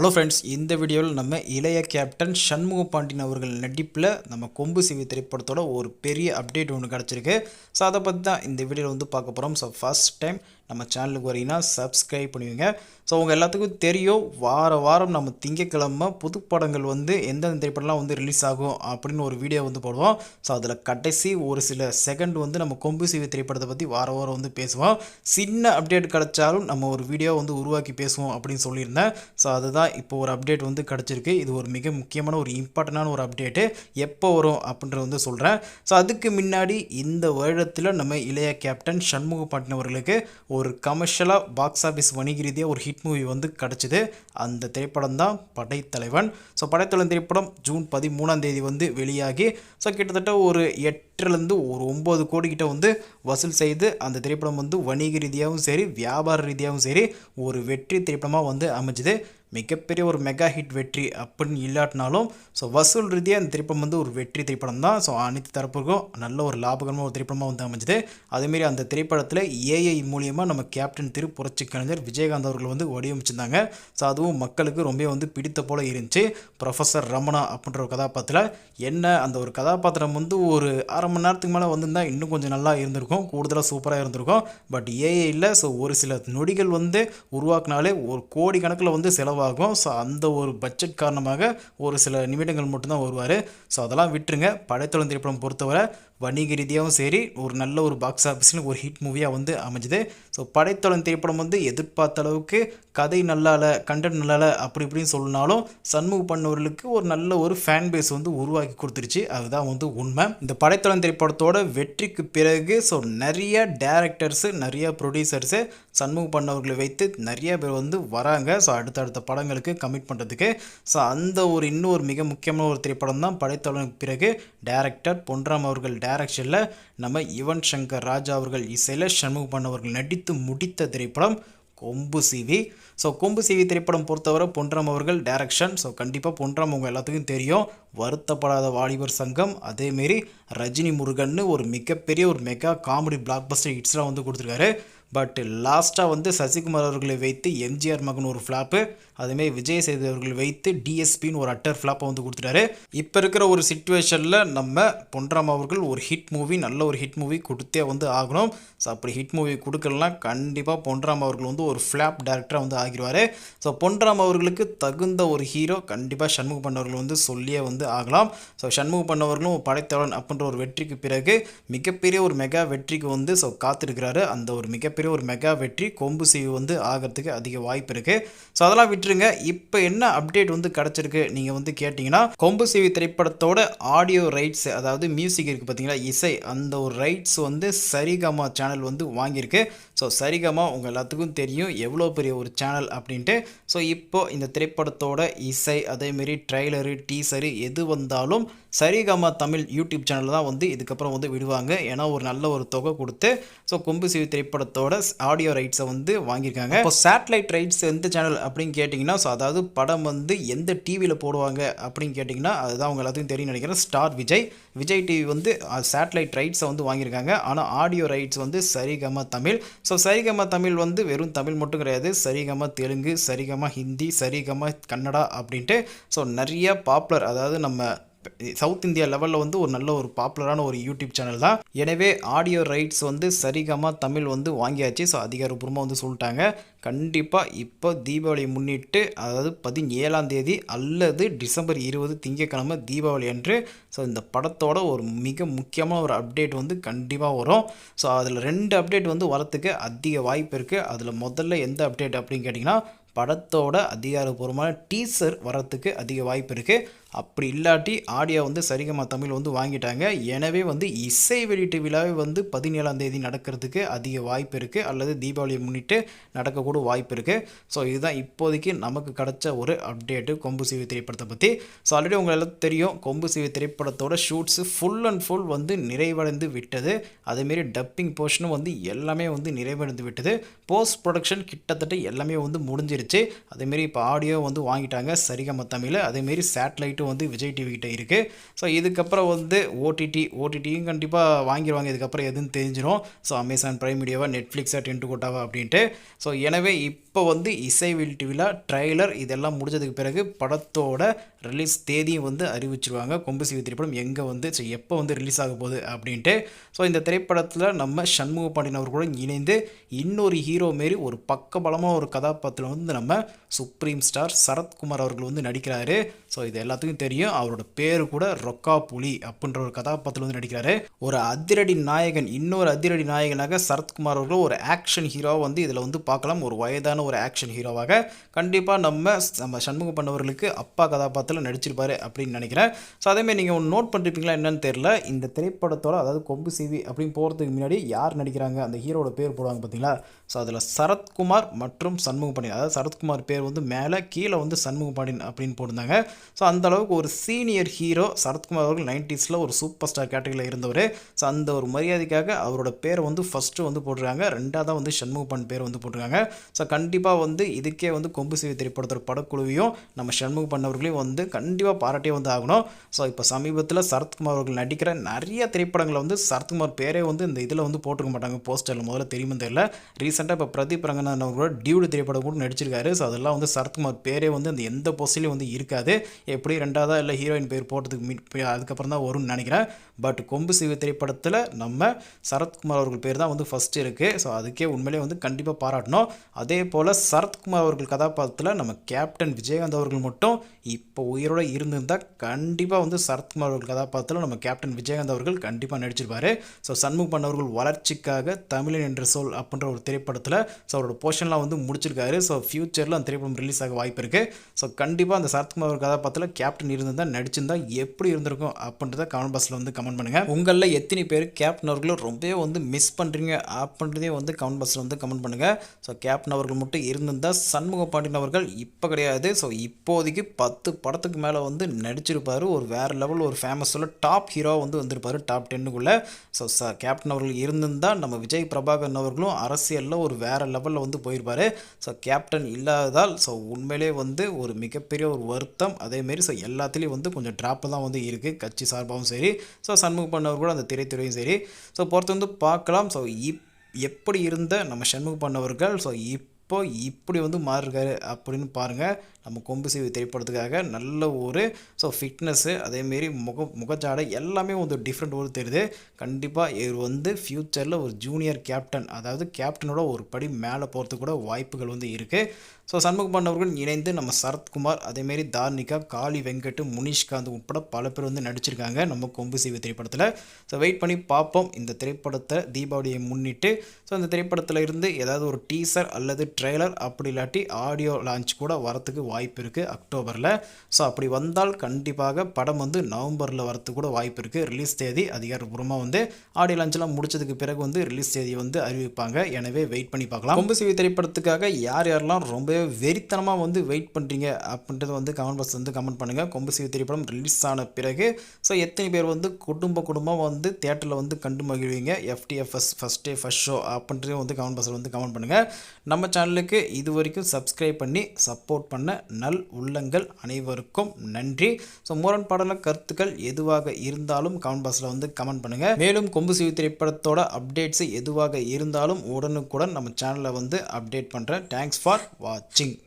Hello friends இந்த வீடியோவில் நம்ம இளைய கேப்டன் சண்முக பாண்டியன் அவர்கள் நடிப்பில் நம்ம கொம்பு சிவி திரைப்படத்தோட ஒரு பெரிய அப்டேட் ஒன்று கிடச்சிருக்கு. ஸோ அதை பற்றி தான் இந்த வீடியோவில் வந்து பார்க்க போகிறோம் ஸோ ஃபஸ்ட் டைம் நம்ம சேனலுக்கு வரீங்கன்னா சப்ஸ்கிரைப் பண்ணுவீங்க ஸோ உங்கள் எல்லாத்துக்கும் தெரியும் வார வாரம் நம்ம திங்கக்கிழமை புது படங்கள் வந்து எந்தெந்த திரைப்படம்லாம் வந்து ரிலீஸ் ஆகும் அப்படின்னு ஒரு வீடியோ வந்து போடுவோம். ஸோ அதில் கடைசி ஒரு சில செகண்ட் வந்து நம்ம கொம்பு சிவி திரைப்படத்தை பற்றி வார வாரம் வந்து பேசுவோம். சின்ன அப்டேட் கிடைச்சாலும் நம்ம ஒரு வீடியோ வந்து உருவாக்கி பேசுவோம் அப்படின்னு சொல்லியிருந்தேன். ஸோ அதுதான் இப்போ ஒரு அப்டேட் வந்து கிடச்சிருக்கு. இது ஒரு மிக முக்கியமான ஒரு இம்பார்ட்டண்டான ஒரு அப்டேட்டு எப்போ வரும் அப்படின்றது வந்து சொல்கிறேன் ஸோ அதுக்கு முன்னாடி இந்த வருடத்தில் நம்ம இளைய கேப்டன் சண்முக பாட்டினவர்களுக்கு ஒரு ஒரு கமர்ஷியலாக பாக்ஸ் ஆஃபீஸ் வணிக ரீதியாக ஒரு ஹிட் மூவி வந்து கிடச்சிது. அந்த திரைப்படம் தான் படைத்தலைவன். ஸோ படைத்தலைவன் திரைப்படம் ஜூன் பதிமூணாம் தேதி வந்து வெளியாகி ஸோ கிட்டத்தட்ட ஒரு எட்டுலேருந்து ஒரு ஒம்பது கோடி கிட்ட வந்து வசூல் செய்து அந்த திரைப்படம் வந்து வணிக ரீதியாகவும் சரி வியாபார ரீதியாகவும் சரி ஒரு வெற்றி திரைப்படமாக வந்து அமைஞ்சுது. மிகப்பெரிய ஒரு மெகா ஹிட் வெற்றி அப்படின்னு இல்லாட்டினாலும் ஸோ வசூல் ரீதியாக இந்த திரைப்படம் வந்து ஒரு வெற்றி திரைப்படம் தான் ஸோ அனைத்து தரப்புக்கும் நல்ல ஒரு லாபகரமாக ஒரு திரைப்படமாக வந்து அமைஞ்சது. அதேமாரி அந்த திரைப்படத்தில் ஏஐ மூலியமாக நம்ம கேப்டன் திரு புரட்சி கலைஞர் விஜயகாந்த் அவர்கள் வந்து வடிவமைச்சிருந்தாங்க. ஸோ அதுவும் மக்களுக்கு ரொம்ப வந்து பிடித்த போல இருந்துச்சு. ப்ரொஃபஸர் ரமணா அப்படின்ற ஒரு கதாபாத்திரம் என்ன அந்த ஒரு கதாபாத்திரம் வந்து ஒரு அரை மணி நேரத்துக்கு மேலே வந்திருந்தால் இன்னும் கொஞ்சம் நல்லா இருந்திருக்கும். கூடுதலாக சூப்பராக இருந்திருக்கும். பட் ஏஐ இல்லை ஸோ ஒரு சில நொடிகள் வந்து உருவாக்குனாலே ஒரு கோடி கணக்கில் வந்து செலவாகும் ஸோ அந்த ஒரு பட்ஜெட் காரணமாக ஒரு சில நிமிடங்கள் மட்டும்தான் வருவார் ஸோ அதெல்லாம் விட்டுருங்க. படைத்தொழில் திரைப்படம் பொறுத்தவரை வணிக ரீதியாகவும் சரி ஒரு நல்ல ஒரு பாக்ஸ் ஆஃபீஸில் ஒரு ஹிட் மூவியாக வந்து அமைஞ்சுது. ஸோ படைத்தளம் திரைப்படம் வந்து எதிர்பார்த்த அளவுக்கு கதை நல்லால கண்டென்ட் நல்லால அப்படி இப்படின்னு சொன்னாலும் சண்முக பண்ணவர்களுக்கு ஒரு நல்ல ஒரு ஃபேன் பேஸ் வந்து உருவாக்கி கொடுத்துருச்சு. அதுதான் வந்து உண்மை. இந்த படைத்தளம் திரைப்படத்தோட வெற்றிக்கு பிறகு ஸோ நிறைய டேரக்டர்ஸு நிறைய ப்ரொடியூசர்ஸு சண்முக பண்ணவர்களை வைத்து நிறைய பேர் வந்து வராங்க. ஸோ அடுத்தடுத்த படங்களுக்கு கமிட் பண்ணுறதுக்கு ஸோ அந்த ஒரு இன்னொரு மிக முக்கியமான ஒரு திரைப்படம் தான் படைத்தொழிலுக்கு பிறகு டேரக்டர் பொன்ராம் அவர்கள் டைரக்ஷனில் நம்ம யுவன் சங்கர் ராஜா அவர்கள் இசையில் சண்முகம் பண்ணவர்கள் நடித்து முடித்த திரைப்படம் கொம்பு சிவி. ஸோ கொம்பு சிவி திரைப்படம் பொறுத்தவரை பொன்றாம் அவர்கள் டைரக்ஷன் ஸோ கண்டிப்பாக பொன்றாம் உங்கள் எல்லாத்துக்கும் தெரியும். வருத்தப்படாத வாலிபர் சங்கம். அதேமாரி ரஜினி முருகன்னு ஒரு மிகப்பெரிய ஒரு மெகா காமெடி பிளாக் பஸ்டர் ஹிட்ஸ்லாம் வந்து கொடுத்துருக்காரு. பட் லாஸ்ட்டாக வந்து சசிகுமார் அவர்களை வைத்து எம்ஜிஆர் மகன் ஒரு ஃப்ளாப்பு அதேமாரி விஜய் சேது அவர்கள் வைத்து டிஎஸ்பின்னு ஒரு அட்டர் ஃப்ளாப்பை வந்து கொடுத்துட்டாரு. இப்போ இருக்கிற ஒரு சுச்சுவேஷனில் நம்ம பொன்ராம் அவர்கள் ஒரு ஹிட் மூவி நல்ல ஒரு ஹிட் மூவி கொடுத்தே வந்து ஆகணும். ஸோ அப்படி ஹிட் மூவி கொடுக்கலாம் கண்டிப்பாக பொன்ராம் அவர்கள் வந்து ஒரு ஃப்ளாப் டேரக்டராக வந்து ஆகிடுவார் ஸோ பொன்ராம் அவர்களுக்கு தகுந்த ஒரு ஹீரோ கண்டிப்பாக சண்முக பண்ணவர்கள் வந்து சொல்லியே வந்து ஆகலாம். ஸோ சண்முக பண்ணவர்களும் படைத்தவன் அப்படின்ற ஒரு வெற்றிக்கு பிறகு மிகப்பெரிய ஒரு மெகா வெற்றிக்கு வந்து ஸோ காத்திருக்கிறாரு. அந்த ஒரு மிகப்பெரிய ஒரு மெகா வெற்றி கொம்பு சீவு வந்து ஆகிறதுக்கு அதிக வாய்ப்பு இருக்குது ஸோ அதெல்லாம் விட்டுருங்க. இப்போ என்ன அப்டேட் வந்து கிடச்சிருக்கு? நீங்கள் வந்து கேட்டிங்கன்னா கொம்பு சீவி திரைப்படத்தோட ஆடியோ ரைட்ஸ் அதாவது மியூசிக் இருக்குது பார்த்தீங்களா இசை அந்த ஒரு ரைட்ஸ் வந்து சரிகமா சேனல் வந்து வாங்கியிருக்கு. ஸோ சரிகமா உங்கள் எல்லாத்துக்கும் தெரியும் எவ்வளோ பெரிய ஒரு சேனல் அப்படின்ட்டு. ஸோ இப்போ இந்த திரைப்படத்தோட இசை அதேமாரி ட்ரைலரு டீசரு எது வந்தாலும் சரிகமா தமிழ் யூடியூப் சேனல் தான் வந்து இதுக்கப்புறம் வந்து விடுவாங்க. ஏன்னா ஒரு நல்ல ஒரு தொகை கொடுத்து ஸோ கொம்பு சிவி திரைப்படத்தோட ஆடியோ ரைட்ஸை வந்து வாங்கியிருக்காங்க. இப்போ சேட்டலைட் ரைட்ஸ் எந்த சேனல் அப்படின்னு கேட்டிங்கன்னா ஸோ அதாவது படம் வந்து எந்த டிவியில் போடுவாங்க அப்படின்னு கேட்டிங்கன்னா அதுதான் அவங்க எல்லாத்துக்கும் தெரியும் நினைக்கிறேன். ஸ்டார் விஜய் விஜய் டிவி வந்து சேட்டலைட் ரைட்ஸை வந்து வாங்கியிருக்காங்க. ஆனால் ஆடியோ ரைட்ஸ் வந்து சரிகமா தமிழ். ஸோ சரிகமா தமிழ் வந்து வெறும் தமிழ் மட்டும் கிடையாது. சரிகமா தெலுங்கு சரிகமா ஹிந்தி சரிகமா கன்னடா அப்படின்ட்டு ஸோ நிறைய பாப்புலர் அதாவது நம்ம சவுத் இந்தியா லெவலில் வந்து ஒரு நல்ல ஒரு பாப்புலரான ஒரு யூடியூப் சேனல் தான். எனவே ஆடியோ ரைட்ஸ் வந்து சரிகமாக தமிழ் வந்து வாங்கியாச்சு. ஸோ அதிகாரப்பூர்வமாக வந்து சொல்லிட்டாங்க. கண்டிப்பாக இப்போ தீபாவளியை முன்னிட்டு அதாவது பதினேழாம் தேதி அல்லது டிசம்பர் இருபது திங்கக்கிழமை தீபாவளி அன்று ஸோ இந்த படத்தோட ஒரு மிக முக்கியமான ஒரு அப்டேட் வந்து கண்டிப்பாக வரும். ஸோ அதில் ரெண்டு அப்டேட் வந்து வரத்துக்கு அதிக வாய்ப்பு இருக்குது அதில் முதல்ல எந்த அப்டேட் அப்படின்னு கேட்டிங்கன்னா படத்தோட அதிகாரப்பூர்வமான டீசர் வரத்துக்கு அதிக வாய்ப்பு இருக்குது அப்படி இல்லாட்டி ஆடியோ வந்து சரிகமா தமிழ் வந்து வாங்கிட்டாங்க. எனவே வந்து இசை வெளியீட்டு விழாவை வந்து பதினேழாம் தேதி நடக்கிறதுக்கு அதிக வாய்ப்பு இருக்குது அல்லது தீபாவளியை முன்னிட்டு நடக்கக்கூட வாய்ப்பு இருக்குது ஸோ இதுதான் இப்போதைக்கு நமக்கு கிடைச்ச ஒரு அப்டேட்டு கொம்பு சிவி திரைப்படத்தை பற்றி ஸோ ஆல்ரெடி உங்களுக்கு எல்லாம் தெரியும் கொம்பு சிவி திரைப்படத்தோட ஷூட்ஸு ஃபுல் அண்ட் ஃபுல் வந்து நிறைவடைந்து விட்டது. அதேமாரி டப்பிங் போர்ஷனும் வந்து எல்லாமே வந்து நிறைவடைந்து விட்டது. போஸ்ட் ப்ரொடக்ஷன் கிட்டத்தட்ட எல்லாமே வந்து முடிஞ்சிருச்சு. அதேமாரி இப்போ ஆடியோ வந்து வாங்கிட்டாங்க சரிகம தமிழ். அதேமாரி ரைட்டும் வந்து விஜய் டிவி கிட்ட இருக்குது ஸோ இதுக்கப்புறம் வந்து ஓடிடி ஓடிடியும் கண்டிப்பாக வாங்கிடுவாங்க இதுக்கப்புறம் எதுன்னு தெரிஞ்சிடும் ஸோ அமேசான் ப்ரைம் மீடியாவா நெட்ஃப்ளிக்ஸாக டென்ட் கோட்டாவா அப்படின்ட்டு. ஸோ எனவே இப்போ வந்து இசைவில் டிவியில் ட்ரெய்லர் இதெல்லாம் முடிஞ்சதுக்கு பிறகு படத்தோட ரிலீஸ் தேதியும் வந்து அறிவிச்சிருவாங்க. கொம்பு சிவி திரைப்படம் எங்கே வந்து ஸோ எப்போ வந்து ரிலீஸ் ஆக போகுது அப்படின்ட்டு. ஸோ இந்த திரைப்படத்தில் நம்ம சண்முக பாண்டியன் அவர் கூட இணைந்து இன்னொரு ஹீரோ மாரி ஒரு பக்கபலமாக ஒரு கதாபாத்திரம் வந்து நம்ம சுப்ரீம் ஸ்டார் சரத்குமார் அவர்கள் வந்து நடிக்கிறாரு. ஸோ இது எல்லாத்துக்கும் தெரியும். அவரோட பேர் கூட ரொக்கா புலி அப்படின்ற ஒரு கதாபாத்திரம் வந்து நடிக்கிறாரு. ஒரு அதிரடி நாயகன் இன்னொரு அதிரடி நாயகனாக சரத்குமார் அவர்கள் ஒரு ஆக்ஷன் ஹீரோவாக வந்து இதில் வந்து பார்க்கலாம். ஒரு வயதான ஒரு ஆக்ஷன் ஹீரோவாக கண்டிப்பாக நம்ம நம்ம சண்முக பண்ணவர்களுக்கு அப்பா கதாபாத்திரம் படத்தில் நடிச்சிருப்பாரு அப்படின்னு நினைக்கிறேன். ஸோ அதேமாதிரி நீங்கள் ஒன்று நோட் பண்ணிருப்பீங்களா என்னன்னு தெரியல. இந்த திரைப்படத்தோட அதாவது கொம்பு சிவி அப்படின்னு போகிறதுக்கு முன்னாடி யார் நடிக்கிறாங்க? அந்த ஹீரோட பேர் போடுவாங்க பார்த்தீங்களா ஸோ அதில் சரத்குமார் மற்றும் சண்முக பாண்டியன். அதாவது சரத்குமார் பேர் வந்து மேலே கீழே வந்து சண்முக பாண்டியன் அப்படின்னு போட்டிருந்தாங்க. ஸோ அந்த அளவுக்கு ஒரு சீனியர் ஹீரோ சரத்குமார் அவர்கள் நைன்டிஸில் ஒரு சூப்பர் ஸ்டார் கேட்டகரியில் இருந்தவர். ஸோ அந்த ஒரு மரியாதைக்காக அவரோட பேரை வந்து ஃபஸ்ட்டு வந்து போட்டிருக்காங்க. ரெண்டாவது வந்து சண்முக பாண்டியன் பேர் வந்து போட்டிருக்காங்க. ஸோ கண்டிப்பாக வந்து இதுக்கே வந்து கொம்பு சிவி திரைப்படத்தோட படக்குழுவையும் நம்ம சண்முக பண்ணவர்களையும் வந்து கண்டிப்பாக பாராட்டியே வந்து ஆகணும். ஸோ இப்போ சமீபத்தில் சரத்குமார் அவர்கள் நடிக்கிற நிறைய திரைப்படங்களை வந்து சரத்குமார் பேரே வந்து இந்த இதில் வந்து போட்டிருக்க மாட்டாங்க. போஸ்டரில் முதல்ல தெரியுமே தெரியல. ரீசெண்டாக இப்போ பிரதீப் ரங்கநாதன் அவர்களோட டியூடு திரைப்படம் கூட நடிச்சிருக்காரு. ஸோ அதெல்லாம் வந்து சரத்குமார் பேரே வந்து அந்த எந்த போஸ்ட்லேயும் வந்து இருக்காது. எப்படி ரெண்டாவதா இல்லை ஹீரோயின் பேர் போட்டதுக்கு மீட் அதுக்கப்புறம் தான் வரும்னு நினைக்கிறேன். பட் கொம்பு சிவ திரைப்படத்தில் நம்ம சரத்குமார் அவர்கள் பேர் தான் வந்து ஃபஸ்ட் இருக்குது ஸோ அதுக்கே உண்மையிலே வந்து கண்டிப்பாக பாராட்டணும். அதே போல் சரத்குமார் அவர்கள் கதாபாத்திரத்தில் நம்ம கேப்டன் விஜயகாந்த் அவர்கள் மட்டும் இப்போ உயிரோடு இருந்திருந்தால் கண்டிப்பாக வந்து சரத்குமார் அவர்கள் கதாபாத்திரத்தில் நம்ம கேப்டன் விஜயகாந்த் அவர்கள் கண்டிப்பாக நடிச்சிருப்பார். ஸோ சண்முக பண்ணவர்கள் வளர்ச்சிக்காக தமிழன் என்ற சொல் அப்படின்ற ஒரு திரைப்படத்தில் ஸோ அவரோட போர்ஷன்லாம் வந்து முடிச்சிருக்காரு. ஸோ ஃப்யூச்சரில் அந்த திரைப்படம் ரிலீஸ் ஆக வாய்ப்பு இருக்குது ஸோ கண்டிப்பாக அந்த சரத்குமார் அவர்கள் கதாபாத்திரத்தில் கேப்டன் இருந்திருந்தால் நடிச்சிருந்தால் எப்படி இருந்திருக்கும் அப்படின்றத கமெண்ட் பாக்ஸில் வந்து கமெண்ட் பண்ணுங்கள் உங்களில் எத்தனை பேர் கேப்டன் அவர்களை ரொம்பவே வந்து மிஸ் பண்ணுறீங்க அப்படின்றதே வந்து கமெண்ட் பாக்ஸில் வந்து கமெண்ட் பண்ணுங்கள் ஸோ கேப்டன் அவர்கள் மட்டும் இருந்திருந்தால் சண்முக பாண்டியன் அவர்கள் இப்போ கிடையாது. ஸோ இப்போதைக்கு பத்து படத்துக்கு மேலே வந்து நடிச்சிருப்பார். ஒரு வேறு லெவல் ஒரு ஃபேமஸில் டாப் ஹீரோ வந்து வந்திருப்பார் டாப் டென்னுக்குள்ளே ஸோ சார் கேப்டன் அவர்கள் இருந்திருந்தால் நம்ம விஜய் பிரபாகரன் அவர்களும் அரசியலில் ஒரு வேறு லெவலில் வந்து போயிருப்பார். ஸோ கேப்டன் இல்லாததால் ஸோ உண்மையிலே வந்து ஒரு மிகப்பெரிய ஒரு வருத்தம். அதேமாரி ஸோ எல்லாத்துலேயும் வந்து கொஞ்சம் ட்ராப்பு தான் வந்து இருக்குது கட்சி சார்பாகவும் சரி ஸோ சண்முக பண்ணவர் கூட அந்த திரைத்துறையும் சரி. ஸோ பொறுத்து வந்து பார்க்கலாம். ஸோ இப் எப்படி இருந்த நம்ம சண்முக பண்ணவர்கள்? ஸோ இப்போ இப்படி வந்து மாறிருக்காரு அப்படின்னு பாருங்கள் நம்ம கொம்பு சீவு திரைப்படத்துக்காக நல்ல ஒரு ஸோ ஃபிட்னஸ்ஸு அதேமாரி முக முகச்சாடை எல்லாமே வந்து டிஃப்ரெண்ட் ஒரு தெரியுது. கண்டிப்பாக இவர் வந்து ஃப்யூச்சரில் ஒரு ஜூனியர் கேப்டன் அதாவது கேப்டனோட ஒரு படி மேலே போகிறதுக்கு கூட வாய்ப்புகள் வந்து இருக்குது ஸோ சண்முக பாண்டவர்கள் இணைந்து நம்ம சரத்குமார் அதேமாரி தார்னிகா காளி வெங்கட் முனிஷ்காந்த் உட்பட பல பேர் வந்து நடிச்சிருக்காங்க நம்ம கொம்பு சீவு திரைப்படத்தில். ஸோ வெயிட் பண்ணி பார்ப்போம் இந்த திரைப்படத்தை தீபாவளியை முன்னிட்டு ஸோ அந்த திரைப்படத்தில் இருந்து ஏதாவது ஒரு டீசர் அல்லது ட்ரெய்லர் அப்படி இல்லாட்டி ஆடியோ லான்ச் கூட வரத்துக்கு வாய்ப்பு இருக்குது அக்டோபரில். ஸோ அப்படி வந்தால் கண்டிப்பாக படம் வந்து நவம்பரில் வரத்துக்கு கூட வாய்ப்பு இருக்குது ரிலீஸ் தேதி அதிகாரப்பூர்வமாக வந்து ஆடியோ லான்ச்லாம் முடிச்சதுக்கு பிறகு வந்து ரிலீஸ் தேதியை வந்து அறிவிப்பாங்க. எனவே வெயிட் பண்ணி பார்க்கலாம் கொம்பு சிவி திரைப்படத்துக்காக யார் யாரெல்லாம் ரொம்பவே வெறித்தனமாக வந்து வெயிட் பண்ணுறீங்க அப்படின்றத வந்து கமெண்ட் பாக்ஸ் வந்து கமெண்ட் பண்ணுங்கள் கொம்பு சிவ திரைப்படம் ரிலீஸ் ஆன பிறகு ஸோ எத்தனை பேர் வந்து குடும்ப குடும்பமாக வந்து தேட்டரில் வந்து கண்டு மகிழ்வீங்க? F D F S first day first show அப்படின்றதையும் வந்து கமெண்ட் பாக்ஸில் வந்து கமெண்ட் பண்ணுங்கள் நம்ம சேனலுக்கு இது வரைக்கும் சப்ஸ்கிரைப் பண்ணி சப்போர்ட் பண்ண நல் உள்ளங்கள் அனைவருக்கும் நன்றி. ஸோ முரண்பாடல கருத்துக்கள் எதுவாக இருந்தாலும் கமெண்ட் பாக்ஸில் வந்து கமெண்ட் பண்ணுங்கள் மேலும் கொம்பு சிவி திரைப்படத்தோட அப்டேட்ஸ் எதுவாக இருந்தாலும் உடனுக்குடன் நம்ம சேனலை வந்து அப்டேட் பண்ணுறேன் தேங்க்ஸ் ஃபார் watching.